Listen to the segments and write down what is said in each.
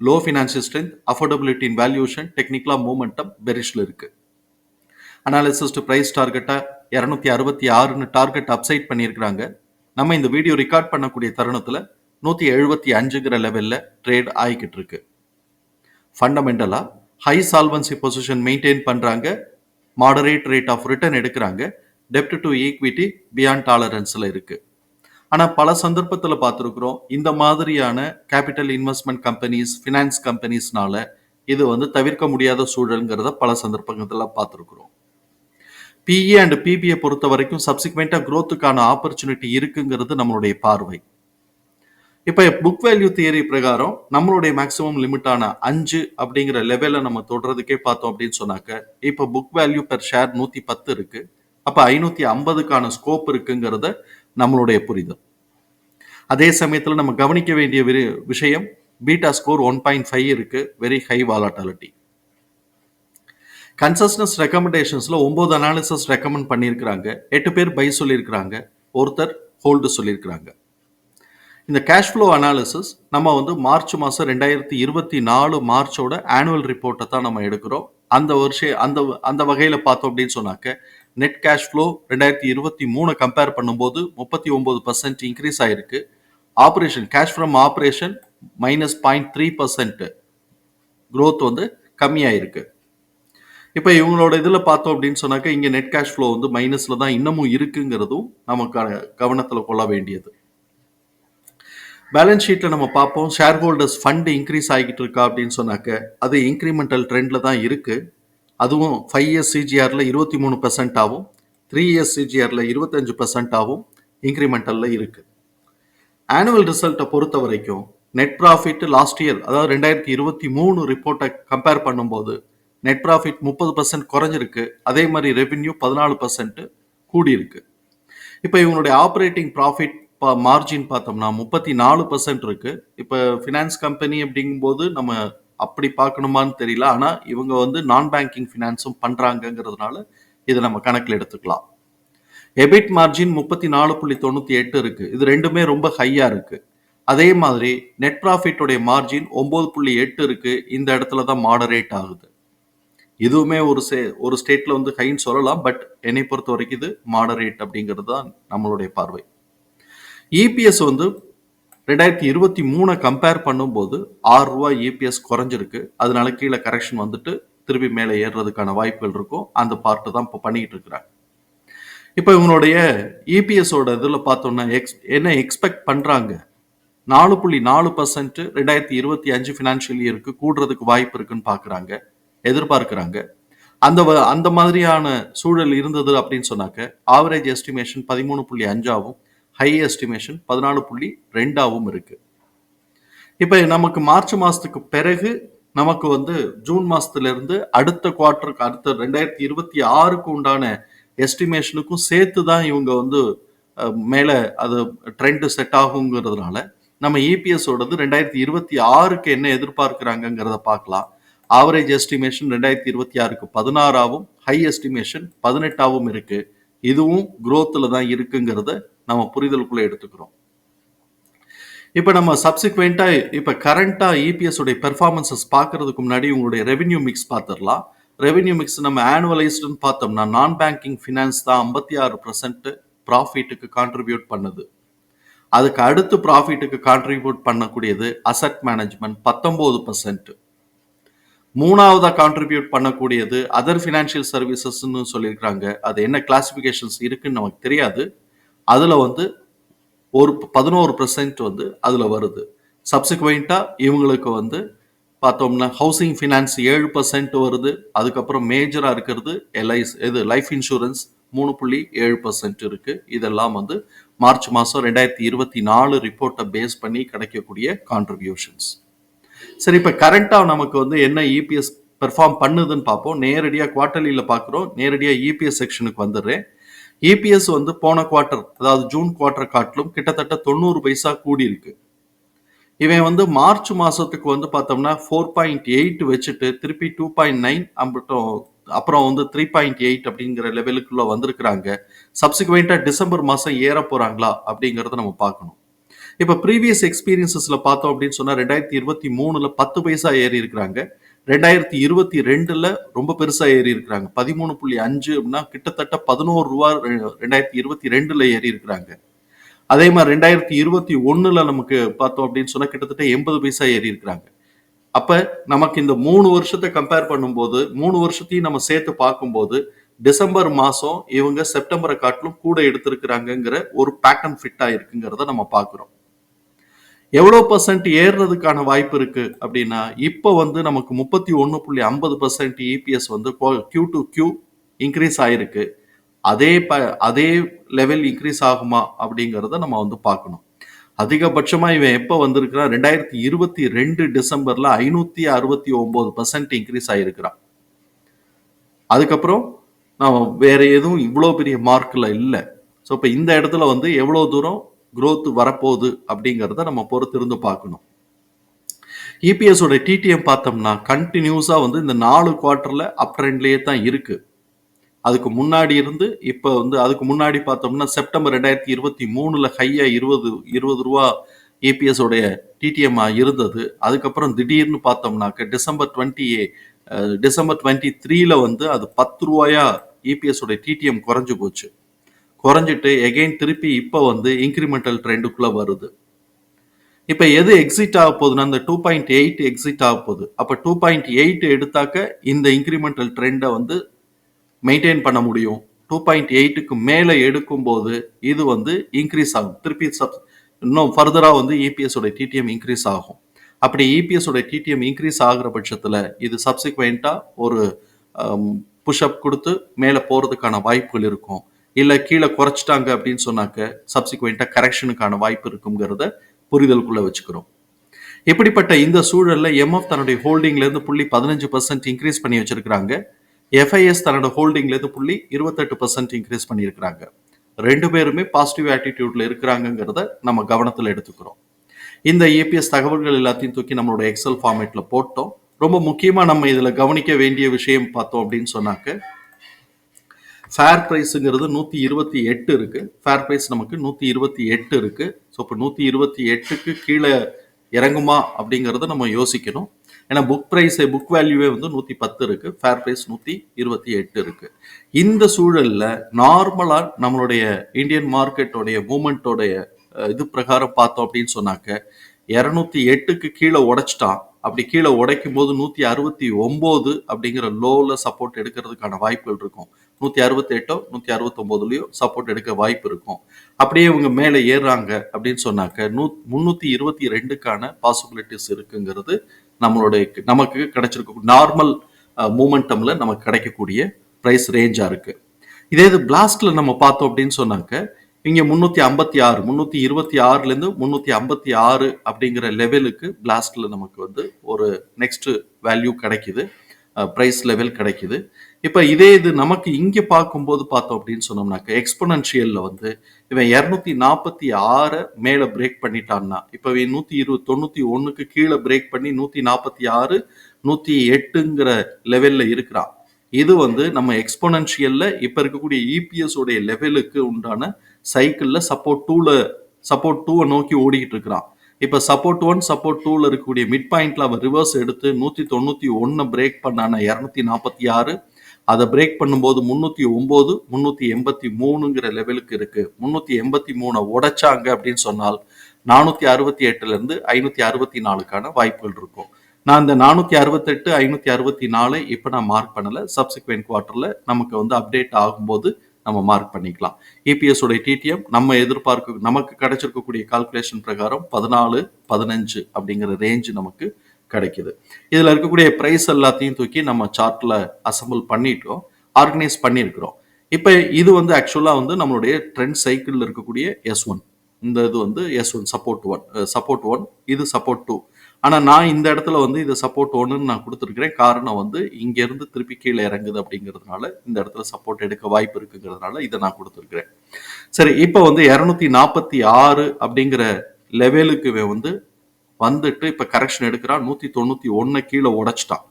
Low financial strength affordability in valuation டெக்னிக்கலாக momentum பெரிஷில் இருக்குது அனாலிசிஸ் டு பிரைஸ் டார்கெட்டாக இரநூத்தி அறுபத்தி ஆறுன்னு டார்கெட் அப்சைட் பண்ணியிருக்கிறாங்க. நம்ம இந்த வீடியோ ரெக்கார்ட் பண்ணக்கூடிய தருணத்தில் நூற்றி எழுபத்தி அஞ்சுங்கிற லெவலில் ட்ரேட் ஆகிக்கிட்டு இருக்கு. ஃபண்டமெண்டலாக ஹை சால்வன்சி பொசிஷன் மெயின்டைன் பண்ணுறாங்க மாடரேட் ரேட் ஆஃப் ரிட்டர்ன் எடுக்கிறாங்க. டெப்ட் டு ஈக்விட்டி பியாண்ட் டாலரன்ஸில் இருக்குது ஆனால் பல சந்தர்ப்பத்தில் பார்த்துருக்குறோம் இந்த மாதிரியான கேபிட்டல் இன்வெஸ்ட்மெண்ட் கம்பெனிஸ் ஃபினான்ஸ் கம்பெனிஸ்னால இது வந்து தவிர்க்க முடியாத சூழலுங்கிறத பல சந்தர்ப்பங்களில் பார்த்துருக்குறோம். பிஇ அண்ட் பிபிஐ பொறுத்த வரைக்கும் சப்சிக்வெண்ட்டாக க்ரோத்துக்கான ஆப்பர்ச்சுனிட்டி இருக்குங்கிறது நம்மளுடைய பார்வை. இப்போ புக் வேல்யூ தியரி பிரகாரம் நம்மளுடைய மேக்ஸிமம் லிமிட்டான அஞ்சு அப்படிங்கிற லெவலில் நம்ம தொடுறதுக்கே பார்த்தோம் அப்படின்னு சொன்னாக்க இப்போ புக் வேல்யூ பெர் ஷேர் நூற்றி பத்து இருக்கு. அப்போ ஐநூற்றி ஐம்பதுக்கான ஸ்கோப் இருக்குங்கிறத நம்மளுடைய புரிதல். அதே சமயத்தில் நம்ம கவனிக்க வேண்டிய விஷயம் beta score one point five இருக்கு வெரி ஹை வாலாட்டாலிட்டி கன்சஸ்னஸ் ரெக்கமெண்டேஷன்ஸ்ல ஒன்பது அனாலிசஸ் ரெக்கமெண்ட் பண்ணியிருக்கிறாங்க. எட்டு பேர் பை சொல்லியிருக்கிறாங்க. ஒருத்தர் ஹோல்டு சொல்லியிருக்கிறாங்க. இந்த கேஷ் ஃப்ளோ அனாலிசிஸ் நம்ம வந்து மார்ச் மாதம் ரெண்டாயிரத்தி இருபத்தி நாலு மார்ச்சோட ஆனுவல் ரிப்போர்ட்டை தான் நம்ம எடுக்கிறோம். அந்த வருஷம் அந்த அந்த வகையில் பார்த்தோம் அப்படின்னு சொன்னாக்க நெட் கேஷ் ஃப்ளோ ரெண்டாயிரத்தி இருபத்தி மூணு கம்பேர் பண்ணும்போது முப்பத்தி ஒம்பது பர்சன்ட் இன்க்ரீஸ் ஆயிருக்கு. Operation cash from operation minus point three percent growth வந்து கம்மியாயிருக்கு. இப்போ இவங்களோட இதில் பார்த்தோம் அப்படின்னு சொன்னாக்க இங்கே நெட் கேஷ் ஃப்ளோ வந்து மைனஸில் தான் இன்னமும் இருக்குங்கிறதும் நமக்கு கவனத்தில் கொள்ள வேண்டியது. பேலன்ஸ் ஷீட்டில் நம்ம பார்ப்போம். ஷேர் ஹோல்டர்ஸ் ஃபண்டு இன்க்ரீஸ் ஆகிட்டு இருக்கா அப்படின்னு சொன்னாக்க அது இன்க்ரிமெண்டல் ட்ரெண்டில் தான் இருக்குது அதுவும் ஃபைவ் இயர்ஸ் சிஜிஆரில் இருபத்தி மூணு பெர்சன்ட் ஆகும் த்ரீ இயர்ஸ் சிஜிஆரில் இருபத்தஞ்சு பெர்சன்ட் ஆகும் இன்க்ரிமெண்டலில் இருக்குது ஆனுவல் ரிசல்ட்டை பொறுத்த வரைக்கும் நெட் ப்ராஃபிட் லாஸ்ட் இயர் அதாவது ரெண்டாயிரத்தி இருபத்தி மூணு ரிப்போர்ட்டை கம்பேர் பண்ணும்போது நெட் ப்ராஃபிட் முப்பது பர்சன்ட் குறைஞ்சிருக்கு. அதே மாதிரி ரெவென்யூ பதினாலு பர்சன்ட் கூடியிருக்கு. இப்போ இவங்களுடைய ஆப்ரேட்டிங் ப்ராஃபிட் மார்ஜின் பார்த்தோம்னா முப்பத்தி நாலு பர்சன்ட் இருக்குது இப்போ ஃபினான்ஸ் கம்பெனி அப்படிங்கும்போது நம்ம அப்படி பார்க்கணுமான்னு தெரியல. ஆனால் இவங்க வந்து நான் பேங்கிங் ஃபினான்ஸும் பண்ணுறாங்கங்கிறதுனால இதை நம்ம கணக்கில் எடுத்துக்கலாம். எபிட் மார்ஜின் முப்பத்தி நாலு புள்ளி தொண்ணூற்றி எட்டு இருக்குது இது ரெண்டுமே ரொம்ப ஹையாக இருக்குது அதே மாதிரி நெட் ப்ராஃபிட்டோடைய மார்ஜின் ஒம்பது புள்ளி எட்டு இருக்குது இந்த இடத்துல தான் மாடரேட் ஆகுது. இதுவுமே ஒரு சே ஒரு ஸ்டேட்டில் வந்து ஹைன்னு சொல்லலாம். பட் என்னை பொறுத்த வரைக்கும் இது மாடரேட் அப்படிங்கிறது தான் நம்மளுடைய பார்வை. இபிஎஸ் வந்து ரெண்டாயிரத்தி இருபத்தி மூணை கம்பேர் பண்ணும்போது ஆறு ரூபா இபிஎஸ் குறைஞ்சிருக்கு. அதனால கீழே கரெக்ஷன் வந்துட்டு திருப்பி மேலே ஏறுறதுக்கான வாய்ப்புகள் இருக்கும். அந்த பார்ட்டு தான் இப்போ பண்ணிக்கிட்டு இருக்கிறாங்க. இப்போ இவங்களுடைய இபிஎஸோட இதில் பார்த்தோம்னா எக்ஸ் என்ன எக்ஸ்பெக்ட் பண்ணுறாங்க நாலு புள்ளி நாலு பர்சன்ட் ரெண்டாயிரத்தி இருபத்தி அஞ்சு ஃபினான்ஷியல் இயருக்கு கூடுறதுக்கு வாய்ப்பு இருக்குன்னு பார்க்குறாங்க. எதிர்பார்க்குறாங்க. அந்த அந்த மாதிரியான சூழல் இருந்தது அப்படின்னு சொன்னாக்க ஆவரேஜ் எஸ்டிமேஷன் பதிமூணு புள்ளி அஞ்சாவும் ஹை எஸ்டிமேஷன் பதினாலு புள்ளி ரெண்டாவும் இருக்குது இப்போ நமக்கு மார்ச் மாதத்துக்கு பிறகு நமக்கு வந்து ஜூன் மாதத்துலேருந்து அடுத்த குவார்ட்டருக்கு அடுத்த ரெண்டாயிரத்தி இருபத்தி ஆறுக்கு உண்டான எஸ்டிமேஷனுக்கும் சேர்த்து தான் இவங்க வந்து மேலே அது ட்ரெண்டு செட் ஆகுங்கிறதுனால நம்ம இபிஎஸோடது ரெண்டாயிரத்தி இருபத்தி ஆறுக்கு என்ன எதிர்பார்க்குறாங்கங்கிறத பார்க்கலாம். ஆவரேஜ் எஸ்டிமேஷன் ரெண்டாயிரத்தி இருபத்தி ஆறுக்கு பதினாறாவும் ஹை எஸ்டிமேஷன் பதினெட்டாவும் இருக்குது இதுவும் குரோத்தில் தான் இருக்குங்கிறத நம்ம புரிதலுக்குள்ளே எடுத்துக்கிறோம். இப்போ நம்ம சப்சிக்வெண்ட்டாக இப்போ கரண்ட்டாக இபிஎஸ் உடைய பெர்ஃபார்மன்சஸ் பார்க்கறதுக்கு முன்னாடி உங்களுடைய ரெவென்யூ மிக்ஸ் பார்த்துடலாம். ரெவென்யூ மிக்ஸ் நம்ம ஆனுவலைஸ்டுன்னு பார்த்தோம்னா நான் பேங்கிங் ஃபினான்ஸ் தான் ஐம்பத்தி ஆறு பர்சன்ட் ப்ராஃபிட்டுக்கு கான்ட்ரிபியூட் பண்ணுது. அதுக்கு அடுத்து ப்ராஃபிட்டுக்கு கான்ட்ரிபியூட் பண்ணக்கூடியது அசட் மேனேஜ்மெண்ட் பத்தொம்போது பர்சன்ட் மூணாவதாக கான்ட்ரிபியூட் பண்ணக்கூடியது அதர் ஃபினான்ஷியல் சர்வீசஸ்ன்னு சொல்லியிருக்கிறாங்க. அது என்ன கிளாசிஃபிகேஷன்ஸ் இருக்குன்னு நமக்கு தெரியாது. அதில் வந்து ஒரு பதினோரு பர்சன்ட் வந்து அதில் வருது. சப்சிக்வெண்ட்டாக இவங்களுக்கு வந்து பார்த்தோம்னா ஹவுசிங் ஃபினான்ஸ் ஏழு பர்சன்ட் வருது. அதுக்கப்புறம் மேஜராக இருக்கிறது எல்ஐஸ் இது லைஃப் இன்சூரன்ஸ் மூணு புள்ளி ஏழு பர்சன்ட் இருக்குது இதெல்லாம் வந்து மார்ச் மாதம் ரெண்டாயிரத்தி இருபத்தி நாலு ரிப்போர்ட்டை பேஸ் பண்ணி கிடைக்கக்கூடிய கான்ட்ரிபியூஷன்ஸ் சரி இப்போ கரண்ட்டாக நமக்கு வந்து என்ன இபிஎஸ் பெர்ஃபார்ம் பண்ணுதுன்னு பார்ப்போம். நேரடியாக குவார்ட்டர்லியில் பார்க்குறோம். நேரடியாக இபிஎஸ் செக்ஷனுக்கு வந்துடுறேன். இபிஎஸ் வந்து போன குவார்ட்டர் அதாவது ஜூன் குவார்ட்டர் காட்டிலும் கிட்டத்தட்ட தொண்ணூறு பைசா கூடி இருக்கு இவன் வந்து மார்ச் மாசத்துக்கு வந்து பார்த்தோம்னா ஃபோர் பாயிண்ட் எயிட் வச்சுட்டு திருப்பி டூ பாயிண்ட் நைன் அம்பட்டும் அப்புறம் வந்து த்ரீ பாயிண்ட் எயிட் அப்படிங்கிற லெவலுக்குள்ள வந்திருக்கிறாங்க. சப்சிக்வெண்ட்டாக டிசம்பர் மாதம் ஏற போகிறாங்களா அப்படிங்கிறத நம்ம பார்க்கணும். இப்போ ப்ரீவியஸ் எக்ஸ்பீரியன்ஸஸில் பார்த்தோம் அப்படின்னு சொன்னால் ரெண்டாயிரத்தி இருபத்தி மூணில் பத்து பைசா ஏறி இருக்கிறாங்க ரெண்டாயிரத்தி இருபத்தி ரெண்டுல ரொம்ப பெருசா ஏறி இருக்கிறாங்க பதிமூணு புள்ளி அஞ்சு அப்படின்னா கிட்டத்தட்ட பதினோரு ரூபா ரெ- ரெண்டாயிரத்தி இருபத்தி ரெண்டுல ஏறி இருக்கிறாங்க அதே மாதிரி ரெண்டாயிரத்தி இருபத்தி ஒண்ணுல நமக்கு பார்த்தோம் அப்படின்னு சொன்னா கிட்டத்தட்ட எண்பது பைசா ஏறி இருக்கிறாங்க அப்ப நமக்கு இந்த மூணு வருஷத்தை கம்பேர் பண்ணும்போது மூணு வருஷத்தையும் நம்ம சேர்த்து பார்க்கும்போது டிசம்பர் மாசம் இவங்க செப்டம்பரை காட்டிலும் கூட எடுத்திருக்கிறாங்கிற ஒரு பேட்டர்ன் ஃபிட் ஆயிருக்குங்கிறத நம்ம பார்க்குறோம். எவ்வளோ பர்சன்ட் ஏறுறதுக்கான வாய்ப்பு இருக்கு அப்படின்னா இப்போ வந்து நமக்கு முப்பத்தி ஒன்று புள்ளி ஐம்பது பர்சன்ட் இபிஎஸ் வந்து கியூ டு கியூ இன்க்ரீஸ் ஆயிருக்கு. அதே ப அதே லெவல் இன்க்ரீஸ் ஆகுமா அப்படிங்கிறத நம்ம வந்து பார்க்கணும். அதிகபட்சமாக இவன் எப்போ வந்திருக்கிறான்? ரெண்டாயிரத்தி இருபத்தி ரெண்டு டிசம்பர்ல ஐநூத்தி அறுபத்தி ஒன்பது பர்சன்ட் இன்க்ரீஸ் ஆயிருக்கிறான். அதுக்கப்புறம் நான் வேற எதுவும் இவ்வளோ பெரிய மார்க்ல இல்லை. ஸோ இப்போ இந்த இடத்துல வந்து எவ்வளோ தூரம் குரோத் வரப்போகுது அப்படிங்கிறத நம்ம பொறுத்திருந்து பார்க்கணும். இபிஎஸோட டிடிஎம் பார்த்தோம்னா கண்டினியூஸாக வந்து இந்த நாலு குவார்ட்டரில் அப் ட்ரெண்ட்லேயே தான் இருக்குது அதுக்கு முன்னாடி இருந்து இப்போ வந்து அதுக்கு முன்னாடி பார்த்தோம்னா செப்டம்பர் ரெண்டாயிரத்தி இருபத்தி மூணில் ஹையாக இருபது இருபது ரூபா ஏபிஎஸ் உடைய டிடிஎம் இருந்தது. அதுக்கப்புறம் திடீர்னு பார்த்தோம்னாக்க டிசம்பர் டுவெண்ட்டி டிசம்பர் டுவெண்ட்டி த்ரீல வந்து அது பத்து ரூபாயா இபிஎஸோட டிடிஎம் குறைஞ்சு போச்சு. குறைஞ்சிட்டு எகைன் திருப்பி இப்போ வந்து இன்க்ரிமெண்டல் ட்ரெண்டுக்குள்ளே வருது. இப்போ எது எக்ஸிட் ஆக போகுதுன்னா இந்த டூ பாயிண்ட் எயிட் எக்ஸிட் ஆக போகுது. அப்போ டூ பாயிண்ட் எயிட் எடுத்தாக்க இந்த இன்க்ரிமெண்டல் ட்ரெண்டை வந்து மெயின்டைன் பண்ண முடியும். டூ பாயிண்ட் எயிட்டுக்கு மேலே எடுக்கும்போது இது வந்து இன்க்ரீஸ் ஆகும். திருப்பி சப் இன்னும் ஃபர்தராக வந்து இபிஎஸோட டிடிஎம் இன்க்ரீஸ் ஆகும். அப்படி இபிஎஸோட டிடிஎம் இன்க்ரீஸ் ஆகுற பட்சத்தில் இது சப்சிக்வெண்ட்டாக ஒரு um, புஷ்அப் கொடுத்து மேலே போகிறதுக்கான வாய்ப்புகள் இருக்கும். இல்லை கீழே குறைச்சிட்டாங்க அப்படின்னு சொன்னாக்க சப்சிக்வெண்ட்டாக கரெக்ஷனுக்கான வாய்ப்பு இருக்குங்கிறத புரிதலுக்குள்ள வச்சுக்கிறோம். இப்படிப்பட்ட இந்த சூழல்ல எம்எஃப் தன்னுடைய ஹோல்டிங்ல இருந்து புள்ளி பதினஞ்சு பர்சன்ட் இன்க்ரீஸ் பண்ணி வச்சிருக்கிறாங்க. எஃப்ஐஎஸ் தன்னோட ஹோல்டிங்ல இருந்து புள்ளி இருபத்தெட்டு பர்சன்ட் இன்க்ரீஸ் பண்ணியிருக்கிறாங்க. ரெண்டு பேருமே பாசிட்டிவ் ஆட்டிடியூட்ல இருக்கிறாங்கங்கிறத நம்ம கவனத்தில் எடுத்துக்கிறோம். இந்த ஏபிஎஸ் தகவல்கள் எல்லாத்தையும் தூக்கி நம்மளோட எக்ஸல் ஃபார்மேட்ல போட்டோம். ரொம்ப முக்கியமா நம்ம இதுல கவனிக்க வேண்டிய விஷயம் பார்த்தோம் அப்படின்னு சொன்னாக்க ஃபேர் ப்ரைஸுங்கிறது நூற்றி இருபத்தி எட்டு இருக்குது ஃபேர் ப்ரைஸ் நமக்கு நூற்றி இருபத்தி எட்டு இருக்குது ஸோ இப்போ நூற்றி இருபத்தி எட்டுக்கு கீழே இறங்குமா அப்படிங்கிறத நம்ம யோசிக்கணும். ஏன்னா புக் ப்ரைஸ் புக் வேல்யூவே வந்து நூற்றி பத்து இருக்கு. ஃபேர் ப்ரைஸ் நூற்றி இருபத்தி எட்டு இருக்குது இந்த சூழலில் நார்மலாக நம்மளுடைய இந்தியன் மார்க்கெட்டோடைய மூமெண்ட்டோடைய இது பிரகாரம் பார்த்தோம் அப்படின்னு சொன்னாக்க இரநூத்தி எட்டுக்கு கீழே உடைச்சிட்டான். அப்படி கீழே உடைக்கும் போது நூற்றி அறுபத்தி ஒம்பது அப்படிங்கிற லோவில் சப்போர்ட் எடுக்கிறதுக்கான வாய்ப்புகள் இருக்கும். நூற்றி அறுபத்தி எட்டோ நூற்றி அறுபத்தொம்போதுலையோ சப்போர்ட் எடுக்க வாய்ப்பு இருக்கும். அப்படியே இவங்க மேலே ஏறுறாங்க அப்படின்னு சொன்னாக்க நூ முந்நூற்றி இருபத்தி ரெண்டுக்கான பாசிபிலிட்டிஸ் இருக்குங்கிறது நம்மளுடைய நமக்கு கிடைச்சிருக்க நார்மல் மூமெண்டமில் நமக்கு கிடைக்கக்கூடிய ப்ரைஸ் ரேஞ்சாக இருக்குது இதே இது பிளாஸ்டில் நம்ம பார்த்தோம் அப்படின்னு சொன்னாக்க இங்கே முந்நூற்றி ஐம்பத்தி ஆறு முந்நூற்றி இருபத்தி ஆறுலேருந்து முந்நூற்றி ஐம்பத்தி ஆறு அப்படிங்கிற லெவலுக்கு பிளாஸ்டில் நமக்கு வந்து ஒரு நெக்ஸ்ட் வேல்யூ கிடைக்குது. ப்ரைஸ் லெவல் கிடைக்குது. இப்போ இதே இது நமக்கு இங்கே பார்க்கும்போது பார்த்தோம் அப்படின்னு சொன்னோம்னாக்க எக்ஸ்பொனன்ஷியலில் வந்து இவன் இரநூத்தி நாற்பத்தி ஆறை மேலே பிரேக் பண்ணிட்டான்னா இப்போ இவன் நூற்றி இருபது தொண்ணூற்றி ஒன்றுக்கு கீழே பிரேக் பண்ணி நூற்றி நாற்பத்தி ஆறு நூற்றி எட்டுங்கிற லெவலில் இருக்கிறான். இது வந்து நம்ம எக்ஸ்பொனன்ஷியலில் இப்போ இருக்கக்கூடிய இபிஎஸ் உடைய லெவலுக்கு உண்டான சைக்கிளில் சப்போர்ட் டூவில் சப்போர்ட் டூவை நோக்கி ஓடிக்கிட்டு இருக்கிறான். இப்போ சப்போர்ட் ஒன் சப்போர்ட் டூல இருக்கக்கூடிய மிட் பாயிண்ட்ல அவர் ரிவர்ஸ் எடுத்து நூற்றி தொண்ணூற்றி ஒன்று பிரேக் பண்ணான இரநூத்தி நாற்பத்தி ஆறு. அதை பிரேக் பண்ணும்போது முந்நூற்றி ஒம்பது முந்நூற்றி எண்பத்தி மூணுங்கிற லெவலுக்கு இருக்கு. முந்நூற்றி எண்பத்தி மூணை உடைச்சாங்க அப்படின்னு சொன்னால் நானூற்றி அறுபத்தி எட்டுலேருந்து ஐநூற்றி அறுபத்தி நாலுக்கான வாய்ப்புகள் இருக்கும். நான் இந்த நானூற்றி அறுபத்தெட்டு ஐநூற்றி அறுபத்தி நாலு இப்போ நான் மார்க் பண்ணலை. சப்சிக்வெண்ட் குவார்ட்டரில் நமக்கு வந்து அப்டேட் ஆகும்போது நம்ம மார்க் பண்ணிக்கலாம். இபிஎஸ் உடைய டிடிஎம் நம்ம எதிர்பார்க்க நமக்கு கிடைச்சிருக்கக்கூடிய கால்குலேஷன் பிரகாரம் பதினாலு பதினஞ்சு அப்படிங்கிற ரேஞ்ச் நமக்கு கிடைக்குது. இதில் இருக்கக்கூடிய ப்ரைஸ் எல்லாத்தையும் தூக்கி நம்ம சார்ட்டில் அசம்பிள் பண்ணிட்டோம் ஆர்கனைஸ் பண்ணியிருக்கிறோம் இப்போ இது வந்து ஆக்சுவலாக வந்து நம்மளுடைய ட்ரெண்ட் சைக்கிளில் இருக்கக்கூடிய எஸ் ஒன் இந்த இது வந்து S one support one support one இது சப்போர்ட் டூ ஆனால் நான் இந்த இடத்துல வந்து இது சப்போர்ட் ஒன்றுன்னு நான் கொடுத்துருக்கிறேன். காரணம் வந்து இங்கேருந்து திருப்பி கீழே இறங்குது அப்படிங்கிறதுனால இந்த இடத்துல சப்போர்ட் எடுக்க வாய்ப்பு இருக்குங்கிறதுனால இதை நான் கொடுத்துருக்கிறேன். சரி இப்போ வந்து இரநூத்தி நாற்பத்தி ஆறு அப்படிங்கிற லெவலுக்கு வந்து வந்துட்டு இப்போ கரெக்ஷன் எடுக்கிறான். நூற்றி தொண்ணூற்றி ஒன்று கீழே உடச்சிட்டான்.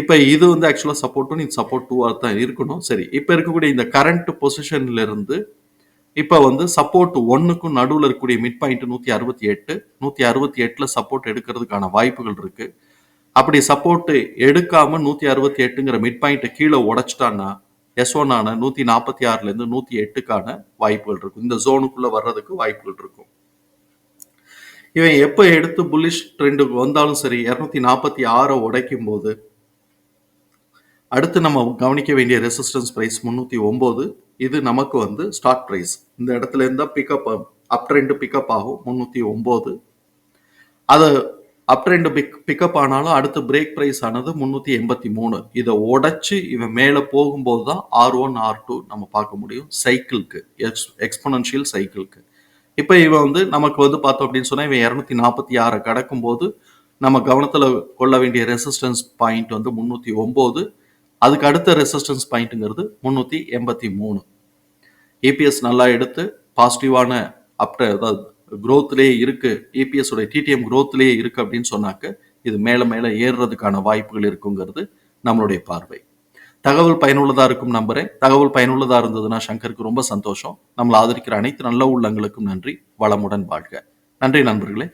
இப்போ இது வந்து ஆக்சுவலாக சப்போர்ட்டும் நீ சப்போர்ட் டூவாக தான் இருக்கணும். சரி இப்போ இருக்கக்கூடிய இந்த கரண்ட் பொசிஷன்லேருந்து இப்போ வந்து சப்போர்ட் ஒன்றுக்கும் நடுவில் இருக்கக்கூடிய மிட் பாயிண்ட் நூற்றி அறுபத்தி எட்டு நூற்றி அறுபத்தி எட்டில் சப்போர்ட் எடுக்கிறதுக்கான வாய்ப்புகள் இருக்கு. அப்படி சப்போர்ட் எடுக்காம நூற்றி அறுபத்தி எட்டுங்கிற மிட் பாயிண்ட்டை கீழே உடைச்சிட்டான்னா எஸ் ஒன் ஆன நூற்றி நாற்பத்தி ஆறுலேருந்து நூற்றி எட்டுக்கான வாய்ப்புகள் இருக்கும். இந்த ஜோனுக்குள்ளே வர்றதுக்கு வாய்ப்புகள் இருக்கும். இவன் எப்போ எடுத்து புல்லிஷ் ட்ரெண்டுக்கு வந்தாலும் சரி இரநூத்தி நாற்பத்தி ஆறை உடைக்கும் போது அடுத்து நம்ம கவனிக்க வேண்டிய ரெசிஸ்டன்ஸ் பிரைஸ் முந்நூற்றி ஒம்பது இது நமக்கு வந்து ஸ்டார்ட் ப்ரைஸ் இந்த இடத்துல இருந்தால் பிக்கப் அப் ட்ரெண்டு பிக்கப் ஆகும் முந்நூற்றி ஒம்பது. அது அப் ட்ரெண்டு பிக் பிக்கப் ஆனாலும் அடுத்து பிரேக் ப்ரைஸ் ஆனது முந்நூற்றி எண்பத்தி மூணு. இதை உடைச்சி இவன் மேலே போகும்போது தான் ஆர் ஒன் ஆர் டூ நம்ம பார்க்க முடியும். சைக்கிளுக்கு எக்ஸ் எக்ஸ்பொனன்ஷியல் சைக்கிளுக்கு இப்போ இவன் வந்து நமக்கு வந்து பார்த்தோம் அப்படின்னு சொன்னால் இவன் இரநூத்தி நாற்பத்தி ஆறை கடக்கும்போது நம்ம கவனத்தில் கொள்ள வேண்டிய ரெசிஸ்டன்ஸ் பாயிண்ட் வந்து முந்நூற்றி ஒம்பது. அதுக்கு அடுத்த ரெசிஸ்டன்ஸ் பாயிண்ட்டுங்கிறது முந்நூற்றி எண்பத்தி மூணு. ஏபிஎஸ் நல்லா எடுத்து பாசிட்டிவான அப்ட அதாவது குரோத்லேயே இருக்குது ஏபிஎஸ் டிடிஎம் குரோத்லேயே இருக்குது அப்படின்னு சொன்னாக்க இது மேலே மேலே ஏறுறதுக்கான வாய்ப்புகள் இருக்குங்கிறது நம்மளுடைய பார்வை. தகவல் பயனுள்ளதாக இருக்கும் நம்புறேன். தகவல் பயனுள்ளதாக இருந்ததுன்னா சங்கருக்கு ரொம்ப சந்தோஷம். நம்மளை ஆதரிக்கிற அனைத்து நல்ல உள்ளங்களுக்கும் நன்றி. வளமுடன் வாழ்க. நன்றி நண்பர்களே.